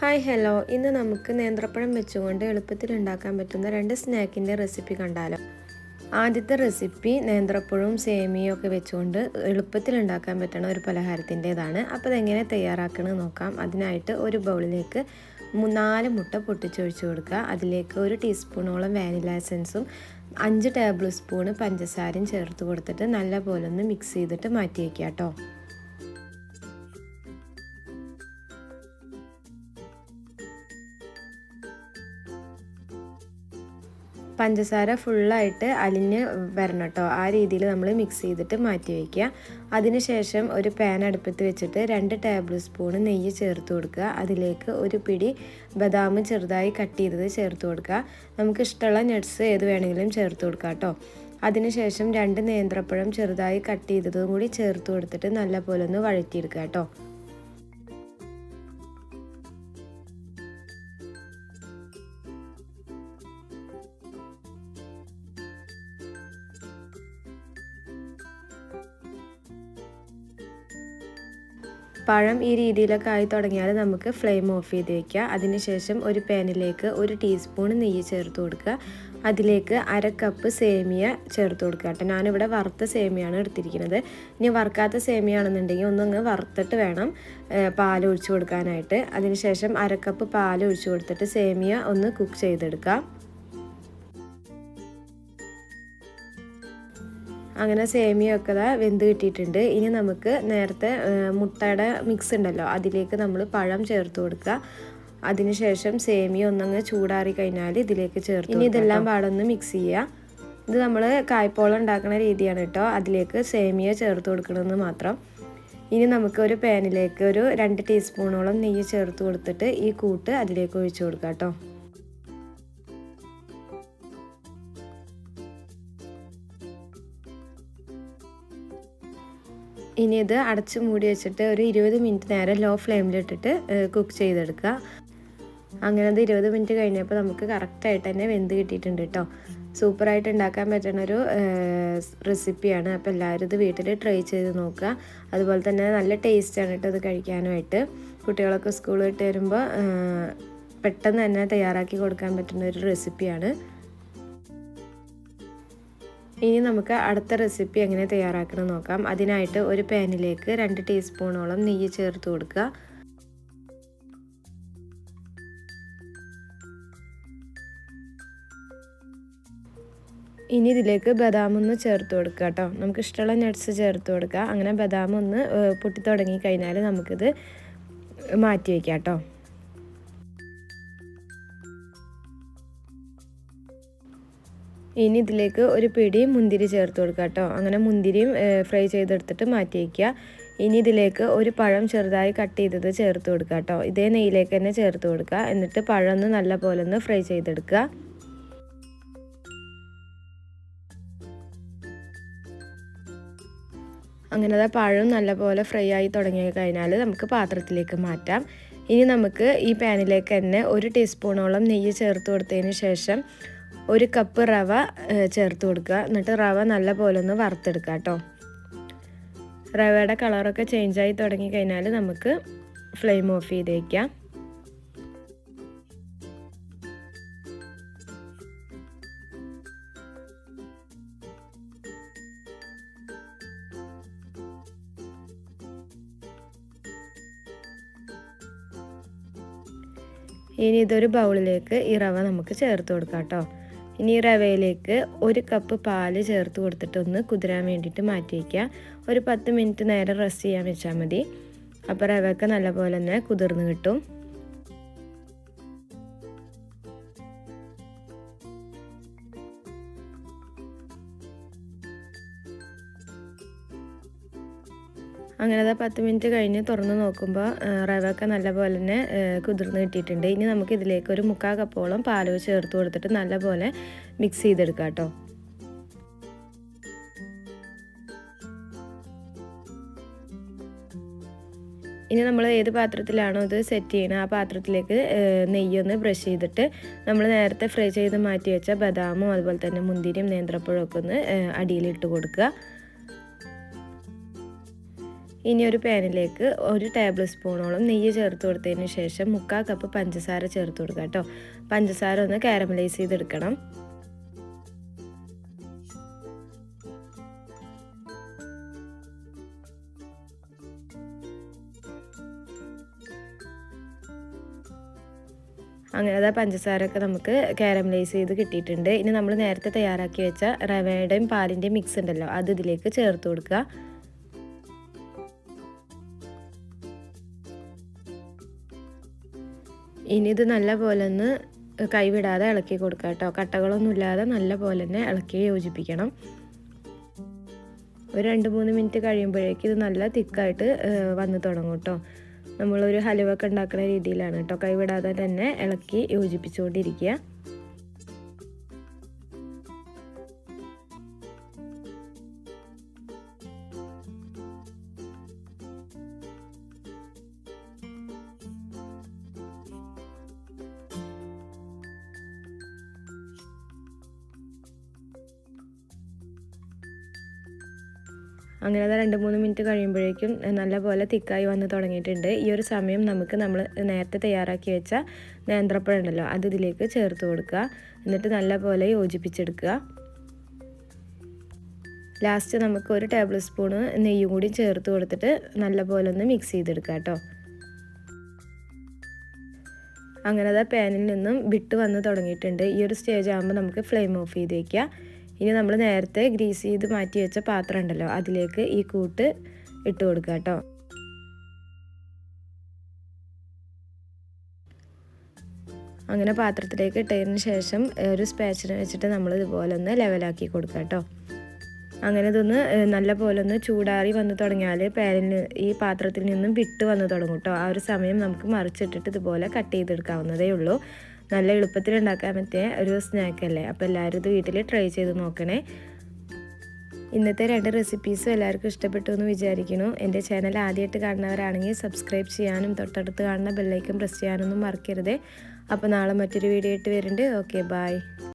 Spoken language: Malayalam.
Hi hello. ഇന്ന് നമുക്ക് നേന്ത്രപ്പഴം വെച്ചുകൊണ്ട് എളുപ്പത്തിൽ ഉണ്ടാക്കാൻ പറ്റുന്ന രണ്ട് സ്നാക്കിന്റെ റെസിപ്പി കണ്ടാലോ. ആദ്യത്തെ റെസിപ്പി നേന്ത്രപ്പഴവും സേമിയയും ഒക്കെ വെച്ചുകൊണ്ട് എളുപ്പത്തിൽ ഉണ്ടാക്കാൻ പറ്റുന്ന ഒരു പലഹാരത്തിന്റെതാണ്. അപ്പോൾ അതെങ്ങനെ തയ്യാറാക്കണമെന്ന് നോക്കാം. അതിനായിട്ട് ഒരു ബൗളിലേക്ക് നാല് മുട്ട പൊട്ടിച്ചൊഴിച്ച് കൊടുക്കുക. അതിലേക്ക് ഒരു ടീസ്പൂണോളം വാനില എസൻസും അഞ്ച് ടേബിൾ സ്പൂണ് പഞ്ചസാരയും ചേർത്ത് കൊടുത്തിട്ട് നല്ല പോലെ ഒന്ന് മിക്സ് ചെയ്തിട്ട് മാറ്റി വയ്ക്കുക കേട്ടോ. പഞ്ചസാര ഫുള്ളായിട്ട് അലിഞ്ഞ് വരണം കേട്ടോ. ആ രീതിയിൽ നമ്മൾ മിക്സ് ചെയ്തിട്ട് മാറ്റി വയ്ക്കുക അതിനുശേഷം ഒരു പാൻ അടുപ്പത്ത് വെച്ചിട്ട് രണ്ട് ടേബിൾ സ്പൂൺ നെയ്യ് ചേർത്ത് കൊടുക്കുക. അതിലേക്ക് ഒരു പിടി ബദാം ചെറുതായി കട്ട് ചെയ്തത് ചേർത്ത് കൊടുക്കുക. നമുക്ക് ഇഷ്ടമുള്ള നട്ട്സ് ഏത് വേണമെങ്കിലും ചേർത്ത് കൊടുക്കുക കേട്ടോ. അതിനുശേഷം രണ്ട് നേന്ത്രപ്പഴം ചെറുതായി കട്ട് ചെയ്തതും കൂടി ചേർത്ത് കൊടുത്തിട്ട് നല്ല പോലെ ഒന്ന് വഴറ്റിയെടുക്കുക കേട്ടോ. പഴം ഈ രീതിയിലൊക്കെ ആയി തുടങ്ങിയാൽ നമുക്ക് ഫ്ലെയിം ഓഫ് ചെയ്ത് വയ്ക്കുക അതിനുശേഷം ഒരു പാനിലേക്ക് ഒരു ടീസ്പൂൺ നെയ്യ് ചേർത്ത് കൊടുക്കുക. അതിലേക്ക് അര കപ്പ് സേമിയ ചേർത്ത് കൊടുക്കുക കേട്ടോ. ഞാനിവിടെ വറുത്ത സേമിയാണ് എടുത്തിരിക്കുന്നത്. ഇനി വറുക്കാത്ത സേമിയ ആണെന്നുണ്ടെങ്കിൽ ഒന്നങ്ങ് വറുത്തിട്ട് വേണം പാൽ ഒഴിച്ചു കൊടുക്കാനായിട്ട്. അതിനുശേഷം അര കപ്പ് പാൽ ഒഴിച്ചു കൊടുത്തിട്ട് സേമിയ ഒന്ന് കുക്ക് ചെയ്തെടുക്കുക. അങ്ങനെ സേമിയൊക്കെ ഇതാ വെന്ത് കിട്ടിയിട്ടുണ്ട്. ഇനി നമുക്ക് നേരത്തെ മുട്ടയുടെ മിക്സ് ഉണ്ടല്ലോ അതിലേക്ക് നമ്മൾ പഴം ചേർത്ത് കൊടുക്കുക. അതിനുശേഷം സേമിയ ഒന്നങ്ങ് ചൂടാറി കഴിഞ്ഞാൽ ഇതിലേക്ക് ചേർത്ത് ഇനി ഇതെല്ലാം പാടൊന്ന് മിക്സ് ചെയ്യുക. ഇത് നമ്മൾ കായ്പോളം ഉണ്ടാക്കുന്ന രീതിയാണ് കേട്ടോ അതിലേക്ക് സേമിയ ചേർത്ത് കൊടുക്കണമെന്ന് മാത്രം. ഇനി നമുക്ക് ഒരു പാനിലേക്ക് ഒരു രണ്ട് ടീസ്പൂണോളം നെയ്യ് ചേർത്ത് കൊടുത്തിട്ട് ഈ കൂട്ട് അതിലേക്ക് ഒഴിച്ചു കൊടുക്കാം കേട്ടോ ഇനി ഇത് അടച്ച് മൂടി വെച്ചിട്ട് ഒരു ഇരുപത് മിനിറ്റ് നേരം ലോ ഫ്ലെയിമിലിട്ടിട്ട് കുക്ക് ചെയ്തെടുക്കുക. അങ്ങനെ അത് ഇരുപത് മിനിറ്റ് കഴിഞ്ഞപ്പോൾ നമുക്ക് കറക്റ്റായിട്ട് തന്നെ വെന്ത് കിട്ടിയിട്ടുണ്ട് കേട്ടോ സൂപ്പറായിട്ട് ഉണ്ടാക്കാൻ പറ്റുന്ന ഒരു റെസിപ്പിയാണ് അപ്പോൾ എല്ലാവരും ഇത് വീട്ടിൽ ട്രൈ ചെയ്ത് നോക്കുക. അതുപോലെ തന്നെ നല്ല ടേസ്റ്റാണ് കേട്ടോ ഇത് കഴിക്കാനുമായിട്ട് കുട്ടികളൊക്കെ സ്കൂൾ വിട്ട് വരുമ്പോൾ പെട്ടെന്ന് തന്നെ തയ്യാറാക്കി കൊടുക്കാൻ പറ്റുന്ന ഒരു റെസിപ്പിയാണ് ഇനി നമുക്ക് അടുത്ത റെസിപ്പി എങ്ങനെ തയ്യാറാക്കണം നോക്കാം. അതിനായിട്ട് ഒരു പാനിലേക്ക് രണ്ട് ടീസ്പൂണോളം നെയ്യ് ചേർത്ത് കൊടുക്കുക. ഇനി ഇതിലേക്ക് ബദാം ഒന്ന് ചേർത്ത് കൊടുക്കുക കേട്ടോ. നമുക്ക് ഇഷ്ടമുള്ള നട്ട്സ് ചേർത്ത് കൊടുക്കുക. അങ്ങനെ ബദാം ഒന്ന് പൊട്ടി തുടങ്ങി കഴിഞ്ഞാൽ നമുക്കിത് മാറ്റി വയ്ക്കാം കേട്ടോ. ഇനി ഇതിലേക്ക് ഒരു പിടി മുന്തിരി ചേർത്ത് കൊടുക്കുക കേട്ടോ. അങ്ങനെ മുന്തിരിയും ഫ്രൈ ചെയ്തെടുത്തിട്ട് മാറ്റി വയ്ക്കുക ഇനി ഇതിലേക്ക് ഒരു പഴം ചെറുതായി കട്ട് ചെയ്തത് ചേർത്ത് കൊടുക്കുക കേട്ടോ. ഇതേ നെയ്യിലേക്ക് തന്നെ ചേർത്ത് കൊടുക്കുക. എന്നിട്ട് പഴം ഒന്ന് നല്ല പോലെ ഒന്ന് ഫ്രൈ ചെയ്തെടുക്കുക. അങ്ങനെ അത് പഴം നല്ലപോലെ ഫ്രൈ ആയി തുടങ്ങി കഴിഞ്ഞാൽ നമുക്ക് പാത്രത്തിലേക്ക് മാറ്റാം. ഇനി നമുക്ക് ഈ പാനിലേക്ക് തന്നെ ഒരു ടീസ്പൂണോളം നെയ്യ് ചേർത്ത് കൊടുത്തതിന് ശേഷം ഒരു കപ്പ് റവ ചേർത്ത് കൊടുക്കുക. എന്നിട്ട് റവ നല്ല പോലെ ഒന്ന് വറുത്തെടുക്കുക കേട്ടോ. റവയുടെ കളറൊക്കെ ആയി തുടങ്ങി കഴിഞ്ഞാൽ നമുക്ക് ഫ്ലെയിം ഓഫ് ചെയ്ത് വയ്ക്കാം ഇനി ഇതൊരു ബൗളിലേക്ക് ഈ റവ നമുക്ക് ചേർത്ത് കൊടുക്കാം കേട്ടോ. ഇനി റവയിലേക്ക് ഒരു കപ്പ് പാൽ ചേർത്ത് കൊടുത്തിട്ട് ഒന്ന് കുതിരാൻ വേണ്ടിയിട്ട് മാറ്റി വയ്ക്കുക ഒരു പത്ത് മിനിറ്റ് നേരം റെസ്റ്റ് ചെയ്യാൻ വെച്ചാൽ മതി. അപ്പോൾ റവയൊക്കെ നല്ലപോലെ തന്നെ കുതിർന്ന് കിട്ടും. അങ്ങനെ അത് പത്ത് മിനിറ്റ് കഴിഞ്ഞ് തുറന്ന് നോക്കുമ്പോൾ റവൊക്കെ നല്ലപോലെ തന്നെ കുതിർന്ന് കിട്ടിയിട്ടുണ്ട്. ഇനി നമുക്ക് ഇതിലേക്ക് ഒരു മുക്കാൽ കപ്പോളം പാൽ ചേർത്ത് കൊടുത്തിട്ട് നല്ലപോലെ മിക്സ് ചെയ്തെടുക്കാം കേട്ടോ. ഇനി നമ്മൾ ഏത് പാത്രത്തിലാണോ ഇത് സെറ്റ് ചെയ്യുന്നത് ആ പാത്രത്തിലേക്ക് നെയ്യൊന്ന് ബ്രഷ് ചെയ്തിട്ട് നമ്മൾ നേരത്തെ ഫ്രൈ ചെയ്ത് മാറ്റി വെച്ച ബദാമും അതുപോലെ തന്നെ മുന്തിരിയും നേന്ത്രപ്പഴമൊക്കെ ഒന്ന് അടിയിലിട്ട് കൊടുക്കുക. ഇനി ഒരു പാനിലേക്ക് ഒരു ടേബിൾ സ്പൂണോളം നെയ്യ് ചേർത്ത് കൊടുത്തതിന് ശേഷം മുക്കാൽ കപ്പ് പഞ്ചസാര ചേർത്ത് കൊടുക്കുക കേട്ടോ. പഞ്ചസാര ഒന്ന് കാരമലൈസ് ചെയ്തെടുക്കണം. അങ്ങനെ അതാ പഞ്ചസാരയൊക്കെ നമുക്ക് കാരമലൈസ് ചെയ്ത് കിട്ടിയിട്ടുണ്ട്. ഇനി നമ്മൾ നേരത്തെ തയ്യാറാക്കി വെച്ച റവയുടെയും പാലിന്റെയും മിക്സ് ഉണ്ടല്ലോ അത് ഇതിലേക്ക് ചേർത്ത് കൊടുക്കുക. ഇനി ഇത് നല്ല പോലെ ഒന്ന് കൈവിടാതെ ഇളക്കി കൊടുക്കുക കേട്ടോ. കട്ടകളൊന്നും ഇല്ലാതെ നല്ല പോലെ തന്നെ ഇളക്കി യോജിപ്പിക്കണം. ഒരു രണ്ട് മൂന്ന് മിനിറ്റ് കഴിയുമ്പോഴേക്ക് ഇത് നല്ല തിക്കായിട്ട് വന്ന് തുടങ്ങും കേട്ടോ. നമ്മളൊരു ഹലുവൊക്കെ ഉണ്ടാക്കുന്ന രീതിയിലാണ് കേട്ടോ. കൈവിടാതെ തന്നെ ഇളക്കി യോജിപ്പിച്ചുകൊണ്ടിരിക്കുക. അങ്ങനെ അത് രണ്ട് മൂന്ന് മിനിറ്റ് കഴിയുമ്പോഴേക്കും നല്ലപോലെ തിക്കായി വന്ന് തുടങ്ങിയിട്ടുണ്ട്. ഈ ഒരു സമയം നമുക്ക് നമ്മൾ നേരത്തെ തയ്യാറാക്കി വെച്ച നേന്ത്രപ്പഴം ഉണ്ടല്ലോ അത് ഇതിലേക്ക് ചേർത്ത് കൊടുക്കുക. എന്നിട്ട് നല്ലപോലെ യോജിപ്പിച്ചെടുക്കുക. ലാസ്റ്റ് നമുക്ക് ഒരു ടേബിൾ സ്പൂണ് നെയ്യും കൂടി ചേർത്ത് കൊടുത്തിട്ട് നല്ലപോലെ ഒന്ന് മിക്സ് ചെയ്തെടുക്കുക കേട്ടോ. അങ്ങനെ അത് പാനിൽ നിന്നും വിട്ട് വന്ന് തുടങ്ങിയിട്ടുണ്ട്. ഈ ഒരു സ്റ്റേജ് ആകുമ്പോൾ നമുക്ക് ഫ്ലെയിം ഓഫ് ചെയ്ത് വയ്ക്കുക ഇനി നമ്മൾ നേരത്തെ ഗ്രീസ് ചെയ്ത് മാറ്റി വെച്ച പാത്രം ഉണ്ടല്ലോ അതിലേക്ക് ഈ കൂട്ട് ഇട്ട് കൊടുക്കുക കേട്ടോ. അങ്ങനെ പാത്രത്തിലേക്ക് ഇട്ടതിന് ശേഷം ഒരു സ്പാച്ചിന് വെച്ചിട്ട് നമ്മൾ ഇതുപോലെ ഒന്ന് ലെവലാക്കി കൊടുക്കുക കേട്ടോ. അങ്ങനെ ഇതൊന്ന് നല്ല പോലെ ഒന്ന് ചൂടാറി വന്ന് തുടങ്ങിയാൽ പാനിന് ഈ പാത്രത്തിൽ നിന്നും വിട്ട് വന്ന് തുടങ്ങും കേട്ടോ. ആ ഒരു സമയം നമുക്ക് മറിച്ചിട്ടിട്ട് ഇതുപോലെ കട്ട് ചെയ്തെടുക്കാവുന്നതേ ഉള്ളൂ. നല്ല എളുപ്പത്തിൽ ഉണ്ടാക്കാൻ പറ്റിയ ഒരു സ്നാക്കല്ലേ? അപ്പോൾ എല്ലാവരും ഇത് വീട്ടിൽ ട്രൈ ചെയ്ത് നോക്കണേ. ഇന്നത്തെ രണ്ട് റെസിപ്പീസും എല്ലാവർക്കും ഇഷ്ടപ്പെട്ടു എന്ന് വിചാരിക്കുന്നു. എന്റെ ചാനൽ ആദ്യമായിട്ട് കാണുന്നവരാണെങ്കിൽ സബ്സ്ക്രൈബ് ചെയ്യാനും തൊട്ടടുത്ത് കാണുന്ന ബെല്ലൈക്കൻ പ്രസ് ചെയ്യാനൊന്നും മറക്കരുത്. അപ്പോൾ നാളെ മറ്റൊരു വീഡിയോ ഇട്ട് വരുന്നുണ്ട്. Okay bye